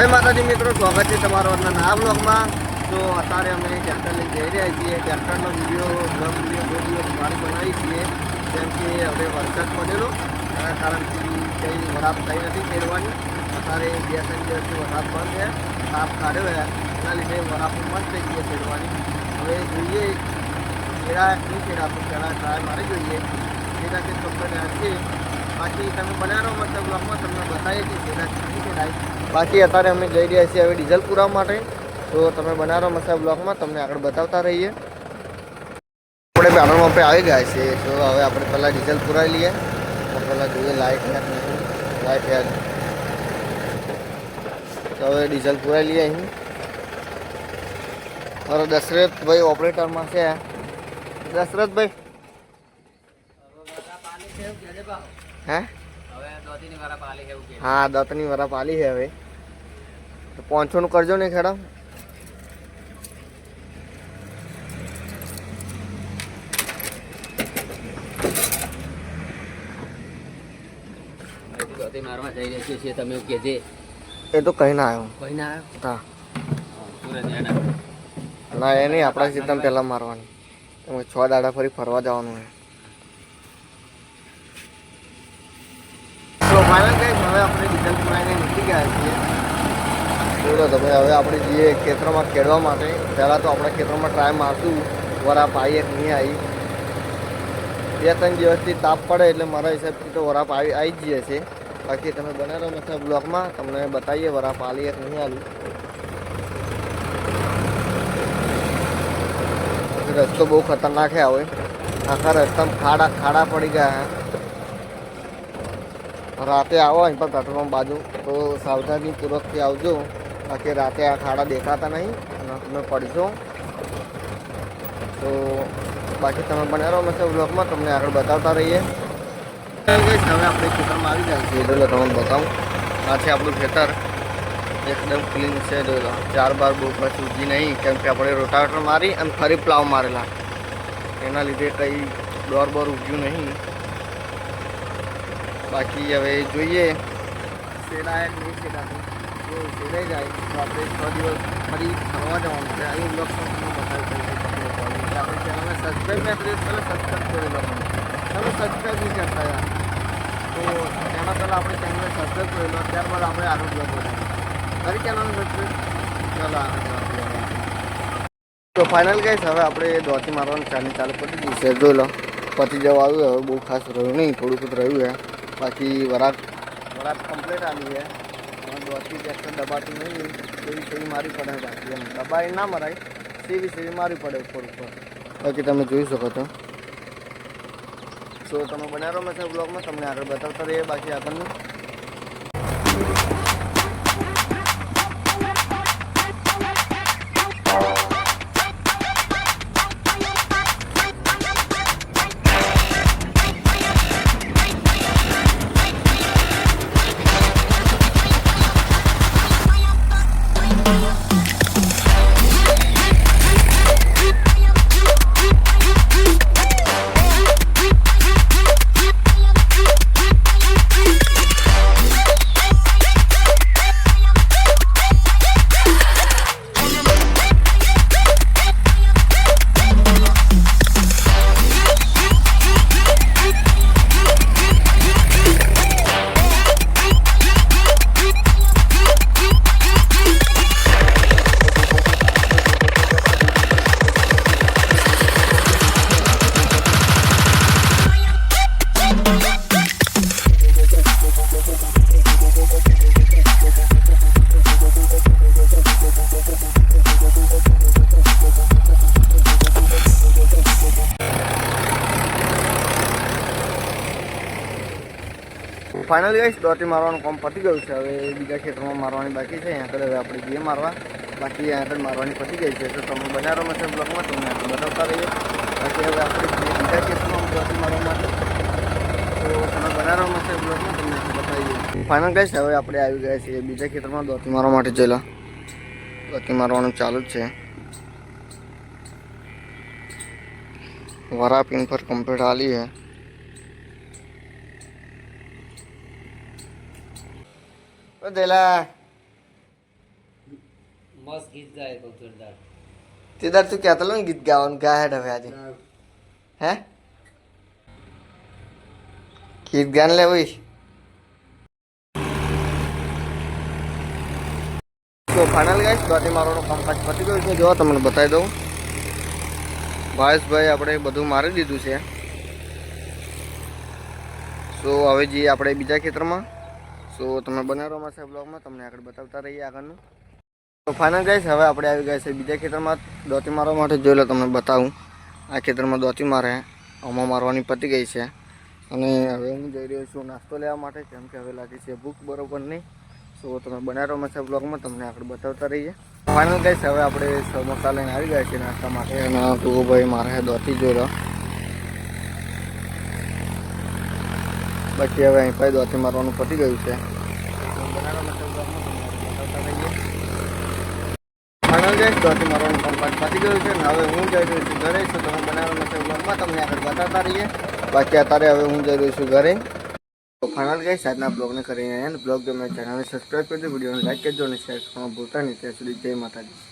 જય માતાજી મિત્રો, સ્વાગત છે તમારો આજના બ્લોગમાં તો અત્યારે અમે ટ્રેક્ટર લઈને જઈ રહ્યા છીએ. ટ્રેક્ટરનો વીડિયો બ્લોગ વીડિયો બહુ દિવસ મારી બનાવી છીએ. જેમ કે હવે વરસાદ પડેલો, એના કારણથી કંઈ વરાપ થઈ નથી પહેરવાની અત્યારે બે ત્રણ દિવસથી વરાપ બંધ છે. તાપ કાઢ્યો એના લીધે વરાપ બંધ થઈ ગયો પહેરવાની હવે જોઈએ કેળા નહીં કેળા પહેલાં ટ્રાય મારી જોઈએ. કેળા કે કંપની છે. બાકી તમે બાકી અત્યારે અમે જઈ રહ્યા છીએ હવે ડીઝલ પુરાવા માટે. તો તમે બનારો મસા બ્લોકમાં તમને આગળ બતાવતા રહીએ. આપણે પેટ્રોલ પંપે આવી ગયા છીએ, તો હવે આપણે પહેલાં ડીઝલ પુરાવી લઈએ. પહેલાં જોઈએ લાઇટ લાઇટ યાદ. તો હવે ડીઝલ પુરાવી લઈએ અહીં. મારો દશરથભાઈ ઓપરેટરમાં છે. દશરથભાઈ. હે? હા દત્તની વરા પાલી છે હવે. તો પાંચસોનું કરજો ને ખેડા. એ તો કઈ ના આવ્યો. ના હા. ના એ નહીં આપણા સીધા પહેલાં મારવાની. તમે છ દાડા ફરી ફરવા જવાનું છે. ફાઇનલ કઈ હવે આપણે નીકળી ગયા છીએ. બોલો તમે હવે આપણે જઈએ ખેતરોમાં ખેડવા માટે. પહેલાં તો આપણે ખેતરોમાં ટ્રાય મારશું. વરાપ આવી એક નહીં આવી. બે ત્રણ દિવસથી તાપ પડે એટલે મારા હિસાબથી તો વરાપ આવી આવી જ જઈએ છે બાકી તમે બનાવો મતલબ બ્લોકમાં તમને બતાવીએ વરાપ આલી એક નહીં આવી. રસ્તો બહુ ખતરનાક છે હવે. આખા રસ્તામાં ખાડા ખાડા પડી ગયા રાતે આવો અહીં પણ પેટ્રોલ પંપ બાજુ. તો સાવધાનીપૂર્વકથી આવજો. બાકી રાતે આ ખાડા દેખાતા નહીં. અને તમે પડશો તો બાકી તમે બન્યા રહો મેં બ્લોગમાં તમને આગળ બતાવતા રહીએ. હવે આપણે ખેતરમાં આવી જાય છીએ. એટલે તમને બતાવું. આ છે આપણું ખેતર. એકદમ ક્લીન છે. ચાર બાર પછી ઉજી નહીં. કેમ કે આપણે રોટાવેટર મારી અને ફરી પ્લાવ મારેલા. એના લીધે કંઈ દોર બોર ઉગ્યું નહીં. બાકી હવે જોઈએ. શેડાય કે નહીં શેડાતું જો શેડાઈ જાય, તો આપણે છ દિવસ ફરી ફરવા જવાનું. છે અહીં બ્લોગ આપણે પહેલાં સબસ્ક્રાઈબ કરી લો તમે નહીં કરતા તો એના પહેલાં આપણે ચેનલને સબસ્ક્રાઈબ કરી ત્યારબાદ આપણે આગળ બ્લોગ બનાવીએ કરી ચેનલને સબસ્ક્રાઈબ ચાલો તો ફાઇનલ ગઈશ હવે આપણે દોથી મારવાનું ચાલી ચાલુ કરી દીધી છે. જોઈ લો. પતી જવા આવ્યું હવે બહુ ખાસ રહ્યું નહીં. થોડુંક જ રહ્યું છે. બાકી વરાત વરાત કમ્પ્લીટ આવી છે હવે દોતી ટ્રેક્ટર દબાતું નહીં એવી સીવી મારી પડે બાકી એમ. દબાઈ ના મરાય સીવી સીવી મારી પડે ઉપર ઉપર. બાકી તમે જોઈ શકો છો. સો તમે બનાવો મેં બ્લોગમાં તમને આગળ બતાવતા રહીએ બાકી આગળનું. ફાઇનલ ગઈશ દોટી મારવાનું કામ પતી ગયું છે. હવે બીજા ખેતરમાં મારવાની બાકી છે. અહીંયા આગળ હવે આપણે જઈએ મારવા, બાકી અહીંયા આગળ મારવાની પતી ગઈ છે. તો તમે બનાવો મશે બ્લોકમાં તમને આગળ બતાવતા રહીએ. બાકી હવે આપણે બીજા ખેતરમાં દોટી મારવા માટે ફાઇનલ ગઈશ હવે આપણે આવી ગયા છીએ બીજા ખેતરમાં દોતી મારવા માટે જયેલા દોતી મારવાનું ચાલુ જ છે. વરા પિન પર કમ્પ્લીટ આલી છે. દેલા મસ્ત ગીત ગાય જોરદાર. તે કહેતો ને ગીત ગાવાનું ગાય હેડ હવે આજે. હે? ગીત ગાન લે ભાઈ તો ફાઇનલ ગાઈસ દ્વારથી મારોનો કામકાજ પતી ગયું છે. જો તમને બતાવી દઉં. ભાઈ આપણે બધું મારી દીધું છે. સો હવે જઈએ આપણે બીજા ખેતરમાં. સો તમે બનારો છે બ્લોગમાં, તમને આગળ બતાવતા રહીએ આગળનું. તો ફાઇનલ ગાઈસ હવે આપણે આવી ગયા છે બીજા ખેતરમાં. દોતી મારવા માટે જોઈ લો, તમને બતાવું. આ ખેતરમાં દોતી મારે. આમાં મારવાની પતી ગઈ છે. અને હવે હું જઈ રહ્યો છું નાસ્તો લેવા માટે, કેમ કે હવે લાગી છે ભૂખ બરોબર નહીં. સો તમે બનારો છે બ્લોગમાં, તમને આગળ બતાવતા રહીએ. ફાઇનલ ગાઈસ હવે આપણે સમોસા લઈને આવી ગયા છીએ નાસ્તા માટે. અને તું ભાઈ, મારે દોતી, જોઈ લો. બાકી હવે અહીં પાસે દોતી મારવાનું પતી ગયું છે બનાવવામાં છે બ્લોગમાં તમને આગળ બતાવતા રહીએ ફાઇનલ ગયું છે હવે હું જઈ રહ્યો છું. ઘરે તમે બનાવવાનું છે આગળ બતાવતા રહીએ બાકી અત્યારે હવે હું જઈ રહ્યો છું ઘરે. તો ફાઇનલ ગાઈસ આજના બ્લોગને કરીને બ્લોગ ગમે ચેનલને સબસ્ક્રાઈબ કરજો વિડીયોને લાઈક કરજો અને શેર કરવાનું ભૂલતા નહીં. ત્યાં સુધી જય માતાજી.